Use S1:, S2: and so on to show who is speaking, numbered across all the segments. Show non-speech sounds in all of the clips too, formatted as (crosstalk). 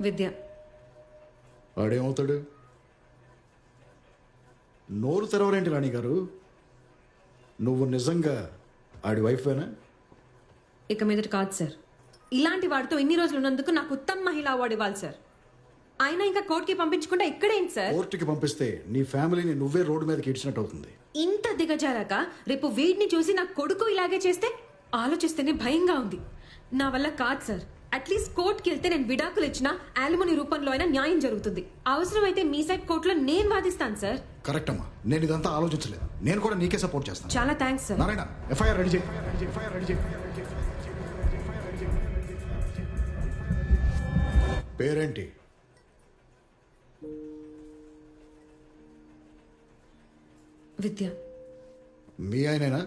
S1: విద్య.
S2: వాడేమవుతాడు? నోరు తెరవరేంటి రాణి గారు? నువ్వు నిజంగా ఆడి వైఫేనా?
S1: ఇక మీదట కాదు సార్. ఇలాంటి వాడితో ఇన్ని రోజులు ఉన్నందుకు నాకు ఉత్తమ మహిళా అవార్డు ఇవ్వాలి సార్. ఆయన ఇంకా కోర్టుకి పంపించకుండా ఇక్కడేంటి సార్?
S2: కోర్టుకి పంపిస్తే నీ ఫ్యామిలీని నువ్వే రోడ్డు మీదకి ఇడ్చినట్టు అవుతుంది.
S1: ఇంత దిగజారాక రేపు వీడిని చూసి నా కొడుకు ఇలాగే చేస్తే ఆలోచిస్తేనే భయంగా ఉంది. నా వల్ల కాదు సార్. అట్లీస్ట్ కోర్టుకి వెళ్తే నేను విడాకులు ఇచ్చిన యాలిమోని రూపంలో అయినా న్యాయం జరుగుతుంది. అవసరమైతే మీ సైడ్ కోర్టులో నేను వాదిస్తాను సార్.
S2: కరెక్ట్ అమ్మా. నేను ఇదంతా ఆలోచించలేదు. నేను కూడా నీకే సపోర్ట్ చేస్తాను.
S1: చాలా thanks sir.
S2: Narayana FIR ready చేయి. ఎఫ్ఐఆర్ రెడీ చేయి పేరేంటి?
S1: విద్య.
S2: మీ ఆయనేనా?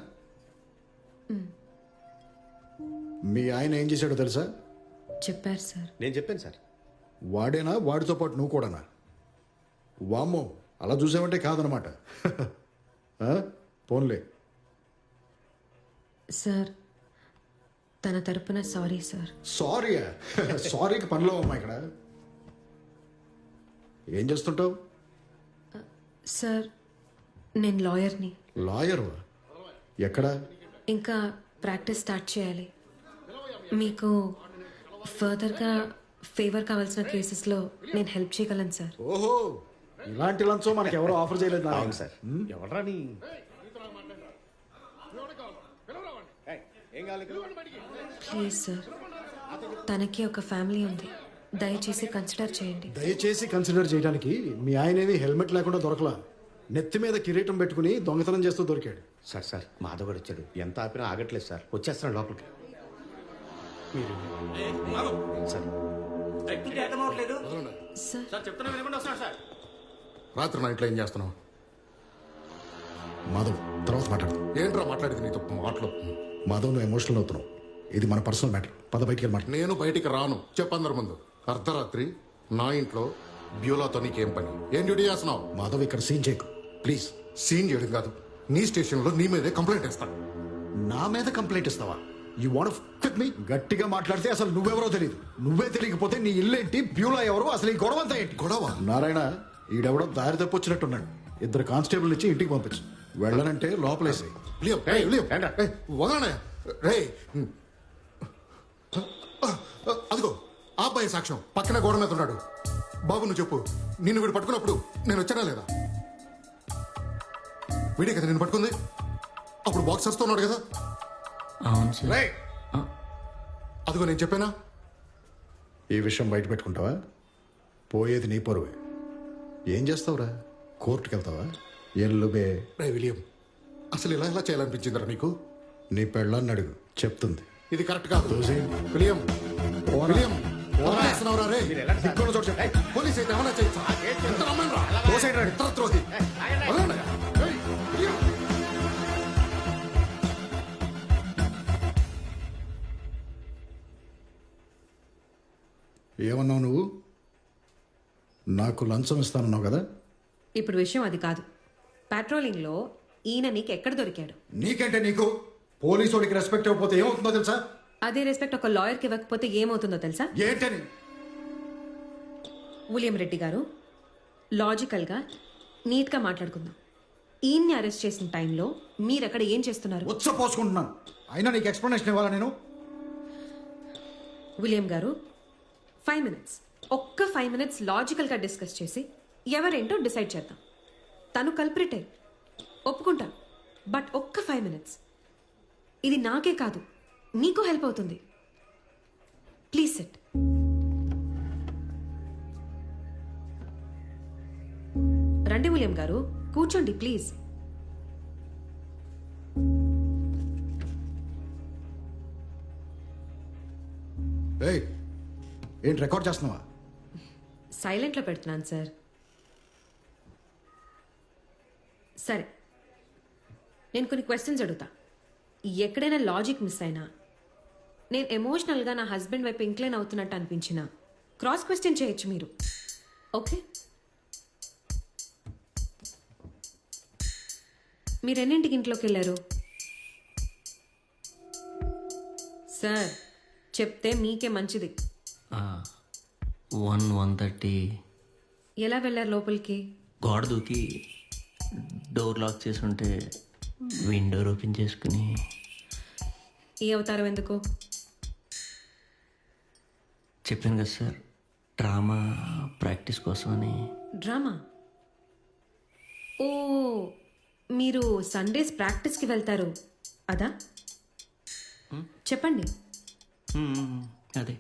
S2: మీ ఆయన ఏం చేశాడో తెలుసా?
S1: చెప్పారు సార్.
S3: నేను చెప్పాను సార్.
S2: వాడేనా? వాడితో పాటు నువ్వు కూడానా? వామ్మో అలా చూసావంటే కాదనమాట? (laughs) పోన్లే.
S1: సార్ తన తరపున సారీ సార్.
S2: సారీ (laughs) సారీకి పనిలో అమ్మా ఇక్కడ. ఏం చేస్తుంటావు?
S1: సార్ నేను లాయర్ని.
S2: లాయర్? ఎక్కడ?
S1: ఇంకా ప్రాక్టీస్ స్టార్ట్ చేయాలి. మీకు ఫర్దర్గా ఫేవర్ కావాల్సిన కేసెస్లో నేను హెల్ప్ చేయగలను సార్
S2: ఓహో! ఇలాంటి లంచం మనకి ఎవరో ఆఫర్ చేయలేదు.
S3: అవును సార్ ఎవడరా నీ?
S1: ప్లీజ్ సార్ తనకి ఒక ఫ్యామిలీ ఉంది. దయచేసి కన్సిడర్ చేయండి.
S2: దయచేసి కన్సిడర్ చేయడానికి మీ ఆయనేమి హెల్మెట్ లేకుండా దొరకలా. నెత్తి మీద కిరీటం పెట్టుకుని దొంగతనం చేస్తూ దొరికాడు.
S3: సార్ సార్ మాధవ్ గారు వచ్చాడు. ఎంత ఆపినా ఆగట్లేదు సార్ వచ్చేస్తున్నాడు లోపలికి. మీరు. సార్.
S4: వ్యక్తికి అర్థం అవ్వట్లేదు
S1: సార్.
S4: సార్ చెప్తున్నా వినకుండా వస్తున్నాడు సార్.
S5: రాత్రి నా ఇంట్లో ఏం చేస్తున్నావు?
S2: మాధవ్ తర్వాత మాట్లాడు
S5: ఏంట్రా మాట్లాడేది నీతో? మాటలు
S2: మాధవ్ నువ్వు ఎమోషనల్ అవుతున్నావు. ఇది మన పర్సనల్ మ్యాటర్ పద బయటికి వెళ్ళి మాట్లాడు.
S5: నేను బయటికి రాను. చెప్పందరు ముందు. అర్ధరాత్రి నా ఇంట్లో బ్యూలాతో నీకేం పని? ఏం డ్యూటీ చేస్తున్నావు?
S2: మాధవ్ ఇక్కడ సీన్ చేయకు. ప్లీజ్.
S5: సీన్ చేయడం కాదు. నీ స్టేషన్లో నీ మీదే కంప్లైంట్ ఇస్తాను
S2: నా మీద కంప్లైంట్ ఇస్తావా? యూ వాంట్ క్విట్ మీ గట్టిగా మాట్లాడితే అసలు నువ్వెవరో తెలియదు నువ్వే తెలియకపోతే నీ ఇల్లేంటి? బ్యూలా ఎవరో? అసలు ఈ గొడవ అంతా ఏంటి?
S5: గొడవ?
S2: నారాయణ ఈడెవడో దారి తప్పొచ్చినట్టున్నాడు ఇద్దరు కానిస్టేబుల్ ఇచ్చి ఇంటికి పంపించు. వెళ్ళనంటే?
S5: ఏయ్, వదలనే? రే అదిగో ఆ అబ్బాయి సాక్ష్యం. పక్కన గోడ మీద ఉన్నాడు. బాబు నువ్వు చెప్పు. నిన్ను వీడు పట్టుకున్నప్పుడు నేను వచ్చానా లేదా? వీడే కదా నిన్ను పట్టుకుంది. అప్పుడు బాక్సర్స్తో ఉన్నాడు కదా.
S4: అవును సార్.
S5: రేయ్! అదిగో నేను చెప్పానా?
S2: ఈ విషయం బయట పెట్టుకుంటావా? పోయేది నీ పరువే. ఏం చేస్తావురా? కోర్టుకి వెళ్తావా? ఎల్లుబే
S5: రే విలియం అసలు ఇలా ఎలా చేయాలనిపించిందిరా నీకు?
S2: నీ పెళ్ళాన్ని అడుగు చెప్తుంది.
S5: ఇది కరెక్ట్ కాదు. విలియం విలియం ఎలా చేస్తున్నావురా రే దిక్కున్న చోటు చెప్పు. పోలీస్ అయితే ఏమన్నా చేయొచ్చా? ఎంత నమ్మనురా? మిత్రద్రోహి. వదలండి. ఏయ్, విలియం.
S2: ఏమన్నావు నువ్వు? నాకు లంచం ఇస్తానన్నావు కదా?
S1: ఇప్పుడు విషయం అది కాదు. పెట్రోలింగ్లో ఈయన నీకు ఎక్కడ దొరికాడు?
S2: నీకంటే నీకు పోలీసు వాడికి రెస్పెక్ట్ ఇవ్వకపోతే ఏమవుతుందో తెలుసా?
S1: అదే రెస్పెక్ట్ ఒక లాయర్కి ఇవ్వకపోతే ఏమవుతుందో తెలుసా?
S2: ఏంటని?
S1: విలియం రెడ్డి గారు లాజికల్గా నీట్గా మాట్లాడుకుందాం. ఈయన్ని అరెస్ట్ చేసిన టైంలో మీరు అక్కడ ఏం చేస్తున్నారు?
S2: ఉచ్చ పోసుకుంటున్నాను అయినా నీకు ఎక్స్ప్లెనేషన్ ఇవ్వాలా నేను?
S1: విలియం గారు ఫైవ్ మినిట్స్ ఒక్క ఫైవ్ మినిట్స్ లాజికల్గా డిస్కస్ చేసి ఎవరేంటో డిసైడ్ చేద్దాం. తను కల్ప్రిటే ఒప్పుకుంటా బట్ ఒక్క ఫైవ్ మినిట్స్ ఇది నాకే కాదు. నీకు హెల్ప్ అవుతుంది. ప్లీజ్ సెట్ రండి విలియం గారు. కూర్చోండి ప్లీజ్
S2: Hey! ఏంటి రికార్డ్ చేస్తున్నావా?
S1: సైలెంట్లో పెడుతున్నాను సార్. సరే. నేను కొన్ని క్వశ్చన్స్ అడుగుతా. ఎక్కడైనా లాజిక్ మిస్ అయినా నేను ఎమోషనల్గా నా హస్బెండ్ వైపు ఇంక్లైన్ అవుతున్నట్టు అనిపించిన క్రాస్ క్వశ్చన్ చేయొచ్చు మీరు. ఓకే? మీరు ఎన్నింటికి ఇంట్లోకి వెళ్ళారు? సార్ చెప్తే మీకే మంచిది.
S4: One one thirty.
S1: ఎలా వెళ్ళారు లోపలికి?
S4: గోడ దూకి డోర్ లాక్ చేసి ఉంటే విండో ఓపెన్ చేసుకుని.
S1: ఈ అవతారం ఎందుకు?
S4: చెప్పాను కదా సార్ డ్రామా ప్రాక్టీస్ కోసం అని
S1: డ్రామా? ఓ మీరు సండేస్ ప్రాక్టీస్కి వెళ్తారు. అదా? చెప్పండి.
S4: అదే.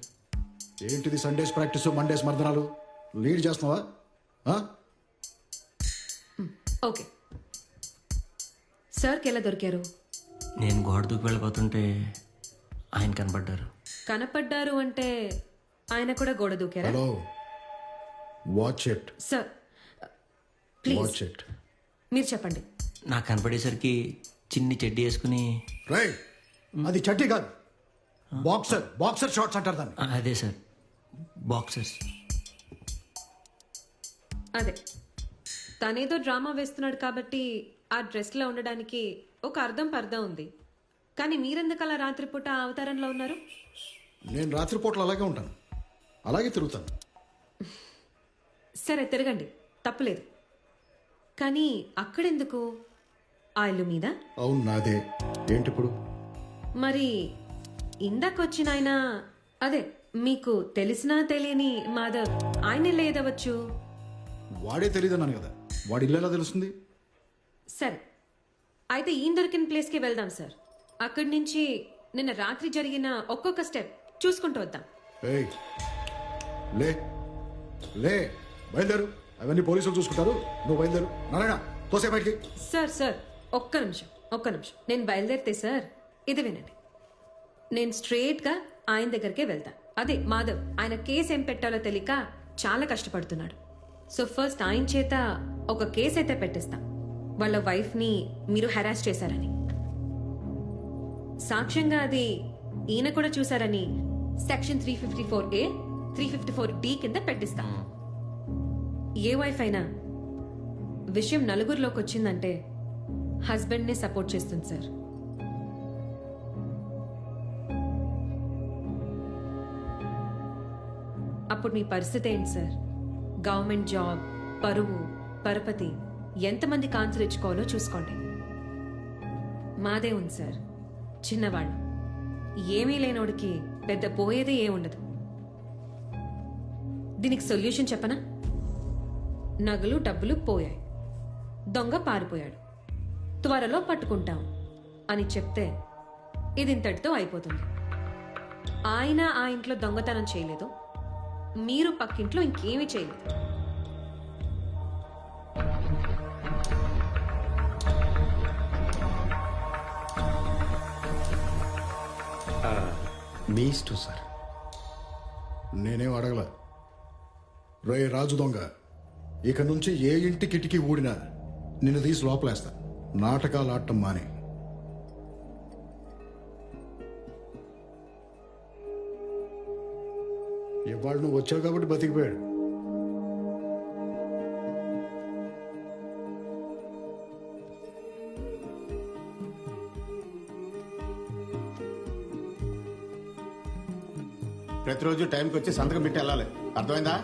S2: ఏంటిది సండేస్ ప్రాక్టీస్ మండేస్ మర్దనాలు? లీడ్ చేస్తున్నావా? ఆ?
S1: ఓకే. సార్కి ఎలా దొరికారు?
S4: నేను గోడ దూకి వెళ్ళిపోతుంటే ఆయన కనపడ్డారు
S1: కనపడ్డారు అంటే ఆయన కూడా గోడ దూకారా?
S2: Hello watch it
S1: sir please
S2: watch it
S1: మీరు చెప్పండి.
S4: నాకు కనపడేసరికి చిన్ని చెడ్డి వేసుకుని
S2: రై అది చట్టి కాదు. బాక్సర్ బాక్సర్ షార్ట్స్ అంటారు దాన్ని.
S4: అదే సార్ బాక్సర్స్
S1: అదే. తనేదో డ్రామా వేస్తున్నాడు కాబట్టి ఆ డ్రెస్లో ఉండడానికి ఒక అర్థం పర్థం ఉంది. కానీ మీరెందుకు అలా రాత్రిపూట ఆ అవతారంలో ఉన్నారు?
S2: నేను రాత్రిపూట్ల అలాగే ఉంటాను. అలాగే తిరుగుతాను.
S1: సరే తిరగండి. తప్పులేదు. కానీ అక్కడెందుకు? ఆ ఇల్లు మీద?
S2: అవును నాదే. ఏంటి ఇప్పుడు
S1: మరి ఇందాకొచ్చిన ఆయన అదే మీకు తెలిసినా తెలియని మాధవ్ ఆయన లేదవచ్చు
S2: వాడే తెలియదు అన్నాను కదా. వాడి ఇల్లు ఎలా తెలుస్తుంది?
S1: సరే. అయితే ఈయన దొరికిన ప్లేస్కి వెళ్దాం సార్. అక్కడి నుంచి నిన్న రాత్రి జరిగిన ఒక్కొక్క స్టెప్ చూసుకుంటూ వద్దాం.
S2: ఏయ్. లే. లే. బయలుదేరు. అవన్నీ పోలీసులు చూసుకుంటారు. నువ్వు బయలుదేరు. నారాయణ తోసే బయటికి.
S1: Sir sir. ఒక్క నిమిషం. ఒక్క నిమిషం. నేను బయలుదేరితే సార్ ఇది వినండి. నేను స్ట్రేట్గా ఆయన దగ్గరికే వెళ్తా. అదే మాధవ్ ఆయన కేసు ఏం పెట్టాలో తెలియక చాలా కష్టపడుతున్నాడు. సో ఫస్ట్ ఆయన చేత ఒక కేసు అయితే పెట్టిస్తాం. వాళ్ళ వైఫ్ని మీరు హెరాస్ చేశారని. సాక్ష్యంగా అది ఈయన కూడా చూశారని section three fifty four A three fifty four D కింద పెట్టిస్తాం. ఏ వైఫ్ అయినా విషయం నలుగురిలోకి వచ్చిందంటే హస్బెండ్ని సపోర్ట్ చేస్తుంది సార్ అప్పుడు మీ పరిస్థితి ఏంటి సార్? గవర్నమెంట్ జాబ్ పరువు పరపతి ఎంతమంది కాన్సర్ ఇచ్చుకోవాలో చూసుకోండి. మాదే ఉంది సార్. చిన్నవాళ్ళు. ఏమీ లేనోడికి పెద్ద పోయేదే ఏ ఉండదు. దీనికి సొల్యూషన్ చెప్పనా? నగలు డబ్బులు పోయాయి. దొంగ పారిపోయాడు. త్వరలో పట్టుకుంటాం అని చెప్తే ఇది ఇంతటితో అయిపోతుంది. ఆయన ఆ ఇంట్లో దొంగతనం చేయలేదు. మీరు పక్కింట్లో ఇంకేమీ చేయలేదు.
S3: మీ ఇష్టం సార్.
S2: నేనేం అడగల. రే రాజు దొంగ. ఇక నుంచి ఏ ఇంటి కిటికీ ఊడినా నిన్ను తీసి లోపలేస్తా. నాటకాలు ఆడటం మానే. ఇవాళ నువ్వు వచ్చావు కాబట్టి బతికిపోయాడు.
S5: ప్రతిరోజు టైంకి వచ్చి సంతకం పెట్టి వెళ్ళాలి. అర్థమైందా?